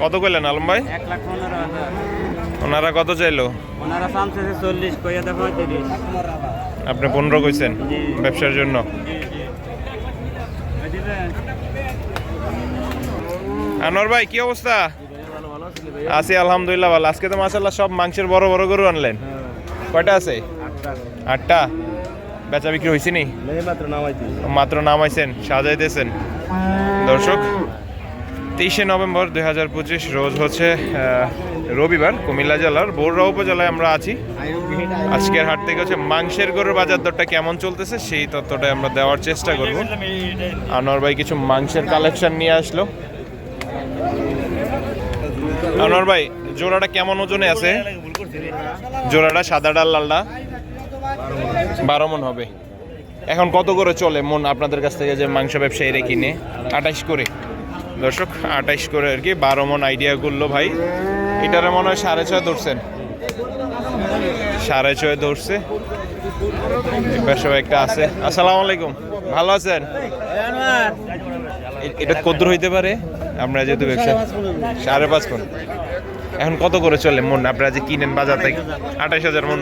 কত কইলেন আলম ভাই? এক লাখ পনেরো হাজার। ওনারা কত চাইলো? ওনারা চল্লিশ কইয়া আপনি পনেরো কইছেন ব্যবসার জন্য? আনোয়ার ভাই কি অবস্থা? আছি আলহামদুলিল্লাহ ভালো। আজকে তো মাসাল্লাহ সব মাংসের বড় বড় গরু আনলেন। কয়টা আছে? আটটা বেচা বিক্রি হয়েছে নি? মাত্র নামাইছেন সাজাইতেছেন। দর্শক তেইশে নভেম্বর দুই হাজার পঁচিশ রোজ হচ্ছে রবিবার কুমিল্লা জেলার বৌরা উপজেলায় আমরা আছি। আজকের হাট থেকে হচ্ছে মাংসের গরুর বাজার দরটা কেমন চলতেছে সেই তথ্যটা আমরা দেওয়ার চেষ্টা করব। আনোয়ার ভাই কিছু মাংসের কালেকশন নিয়ে আসলো। আনোয়ার ভাই, জোড়াটা কেমন ওজনে আছে? জোড়াটা সাদা ডাল লালটা? বারো মন হবে। এখন কত করে চলে মন আপনাদের কাছ থেকে যে মাংস ব্যবসায়ীরা কিনে? আঠাইশ করে। দর্শক আঠাইশ করে আর কি, বারো মন আইডিয়া করল ভাই। এটারে মনে হয় সাড়ে ছয় ধরছেন সাড়ে ছয় ধরছে। সবাই একটা আছে। আসসালামু আলাইকুম। ভালো আছেন? এটা কদ্দুর হইতে পারে? আমরা যেহেতু ব্যবসা। সাড়ে পাঁচ মন। এখন কত করে চলে মন? আপনারা যে কিনেন বাজার থেকে আঠাইশ হাজার মন।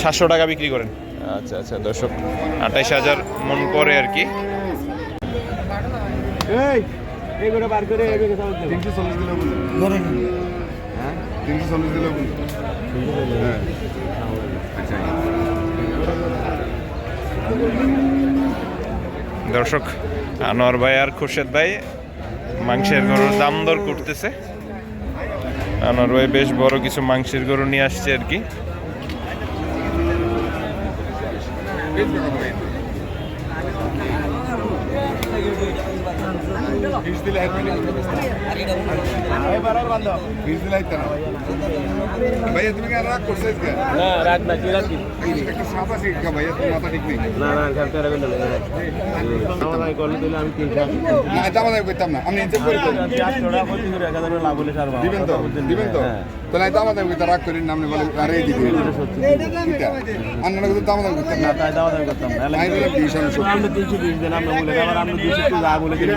সাতশো টাকা বিক্রি করেন। আচ্ছা আচ্ছা দর্শক আঠাইশ হাজার মন করে আর কি। এই এইগুলো বার করে এইগুলো সব দেবো। তিনশো চল্লিশ দিলে বলুন। হ্যাঁ? তিনশো চল্লিশ দিলে বলুন। হ্যাঁ। আচ্ছা। দর্শক আনোয়ার ভাই আর খুরশেদ ভাই মাংসের গরুর দাম দর করতেছে। আনোয়ার ভাই বেশ বড় কিছু মাংসের গরু নিয়ে আসছে আর কি। ফিস দিলে ভাইয়া তুমি রাগ করছ আজকে না রাখ না কি রাখি একটা সাপ আছে ভাইয়া তোমার মাথা ঠিক নেই না না খেলতে রাখবেন না আমার করলে দিলে আমি তিনশো আশি না দাম দাম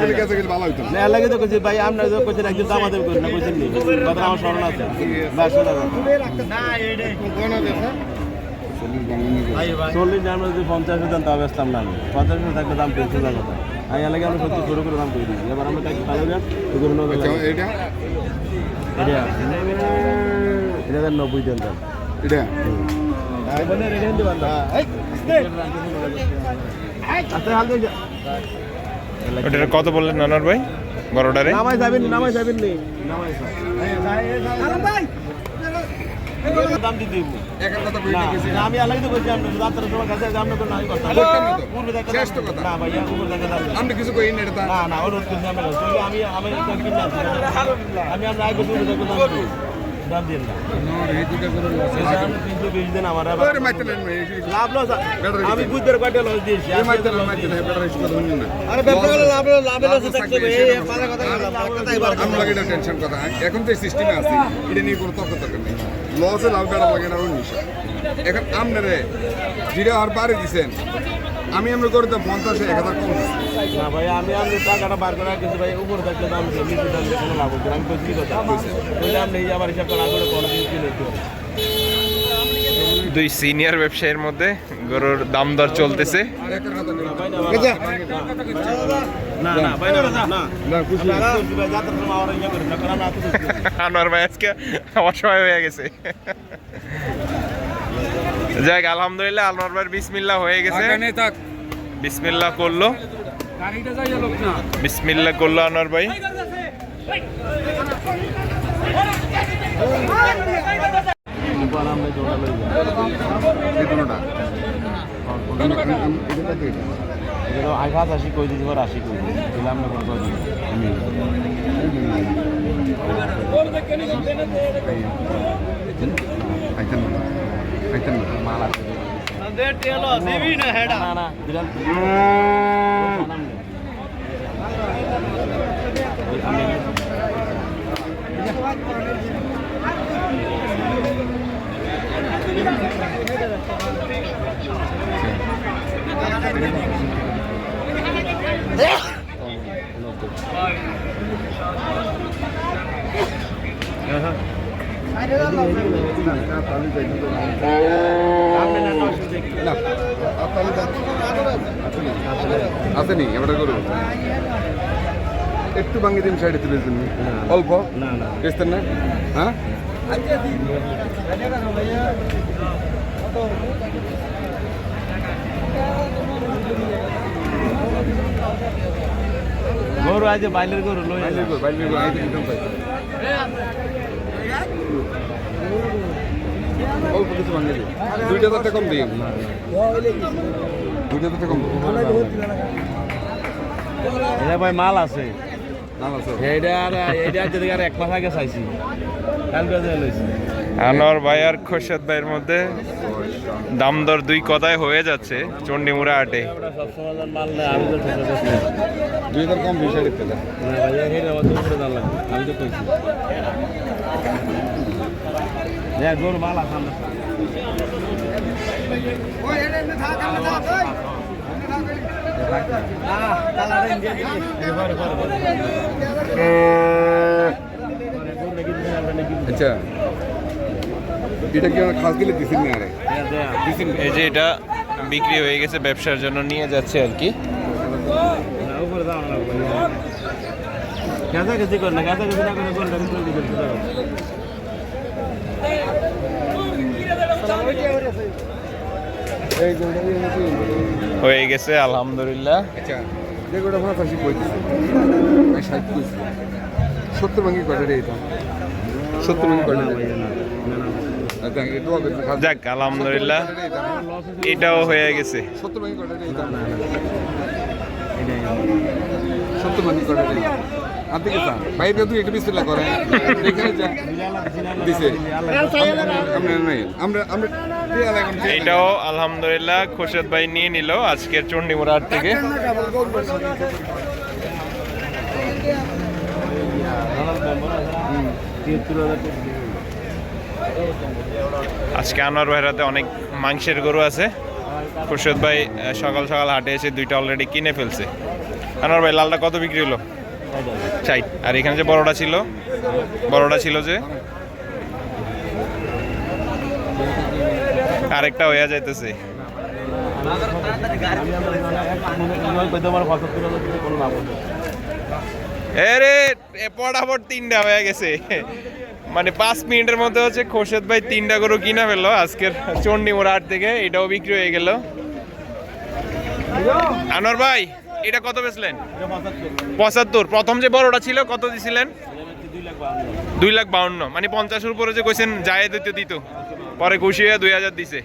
রাগ গেছে গেলে ভালো হইতো না। না লাগে তো কইছি ভাই আপনার তো কইছেন একদিন দাম আদায় করেন না কইছেন নি কথা আমার স্মরণ আছে বাস শোনা চল্লিশ দাম যদি পঞ্চাশ দেন তাও বেচতাম না আমি। পঞ্চাশ থাকলে দাম তিনশো টাকা কথা। আমি এলাকা আমি সত্যি শুরু করে দাম করে দিই এবার আমরা তাকে ভালো যান এটা? এটা। নব্বই দেন দাম। এটা? আচ্ছা হাল দিয়ে ওটার কত বললেন আনোয়ার ভাই বড়টারে নামাই যাবেন নামাই যাবেন নি নামাই দাম দিতে দিব একার কথা কই না, আমি আলাদা তো বলছি আপনার যাত্রার সময় কাছে আপনি তো নাই কথা। পূর্বে দেখা শেষ তো কথা। না ভাইয়া, উপরে দেখা। আমরা কিছু কই না এটা না, না, কাছে। কিন্তু আমি- আমি আনছি। আমি আপনার আগে পূর্বে দেখা দাম দিন না। আপনি 320 দেন, আমার আবার- ওরে মাইতে নেন ভাই লাভ loss আমি বুঝতে কয়টা লস দিয়েছি? আরে লাভ লস থাকতে এটা টেনশন কথা এখন তো সিস্টেমে আছে এটা নিয়ে কোনো তর্ক তর্ক নেই। লসে লাভ বেড়া লাগে না এখন আপনারে যেটা আর বাড়ি দিছেন আমি আমরা করে দাম পঞ্চাশে এক হাজার কম। না ভাই আমি আপনি টাকাটা বার করে রাখছি ভাই উপরে থাকলে দাম দিই নিচে থাকলে কোনো লাভ হচ্ছে আমি কথা বললে আপনি আবার হিসাব করে কোনো দিন কিনে দুই সিনিয়র ব্যবসায়ীর মধ্যে গরুর দাম দর চলতেছে না ভাই না না না না, খুশি। ভাই যাত্রার সময় হয়ে ইয়ে করেন না কারণ আমি এত কিছু করি না। আনোয়ার ভাই আজকে অসহায় হয়ে গেছে যাক আলহামদুলিল্লাহ আনোয়ার ভাই বিসমিল্লাহ হয়ে গেছে। বিসমিল্লাহ করল। বিসমিল্লাহ করল আনোয়ার ভাই। আঘাত আসি কই দিছি পর আসি কই দিলাম না কোন কই দেখতেন না মাল আছে দিবি না হেডা না না বিড়াল Yeah. নি এবার করো একটু ভাঙি দিন সাইডে তুলে দিন অল্প না না বেচতেন না হ্যাঁ গরু আজ বাইলের গরু লই বাইরে গো, বাইরে কিছু ভাঙি দুইটা তাতে কম দিন দুইটা তাতে কম এটা ভাই মাল আছে। আনোয়ার ভাই আর খোরশেদ ভাইয়ের মধ্যে দাম দর দুই কথায় হয়ে যাচ্ছে মাল দুই তো কইছি। হ্যাঁ মাল আছে আচ্ছা। এটা কি আমার খাস গেলে দিছেন না আরে? এই যে এটা বিক্রি হয়ে গেছে ব্যবসার জন্য নিয়ে যাচ্ছে আর কি। লাগবে কাছাকাছি কর না কাছাকাছি না করে গোলটা ভিতরে দিবেন এই যে ওটা দিয়ে নাকি? হয়ে গেছে আলহামদুলিল্লাহ। আচ্ছা আচ্ছা যাক আলহামদুলিল্লাহ? এটাও হয়ে গেছে। সত্তর ভাঙি কয়টা আপনি। এটাও আলহামদুলিল্লাহ খোরশেদ ভাই নিয়ে নিল আজকের চণ্ডীমুড়া থেকে। আজকে আনোয়ার ভাইয়ের হাতে অনেক মাংসের গরু আছে। খুরশেদ ভাই সকাল সকাল হাটে এসে দুইটা অলরেডি কিনে ফেলছে। আনোয়ার ভাই, লালটা কত বিক্রি হলো? চাই। আর এখানে যে বড়টা ছিল বড়টা ছিল যে? আরেকটা হয়ে যাইতেছে। পড়াপড় তিনটা হয়ে গেছে। মানে পাঁচ মিনিটের মধ্যে হচ্ছে খোরশেদ ভাই তিনটা গরু কিনা ফেলল। আজকের চণ্ডীমোড়া হাট থেকে এটাও বিক্রি হয়ে গেল। আনোয়ার ভাই এটা কত বেচলেন? পঁচাত্তর। প্রথম যে বড়টা ছিল, কত দিছিলেন? দুই লাখ বাউন্ন। মানে পঞ্চাশের উপরে যে কইছেন, যায় দিত দিত। পরে খুশি হয়ে দুই হাজার দিছে।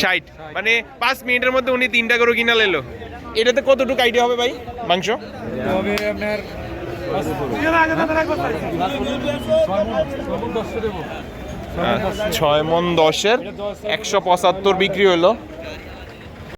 ষাট। মানে পাঁচ মিনিটের মধ্যে উনি তিনটা করে কিনা লেলো এটাতে কতটুকু আইডিয়া হবে ভাই? মাংস? ছয় মন দশের একশো পঁচাত্তর বিক্রি হলো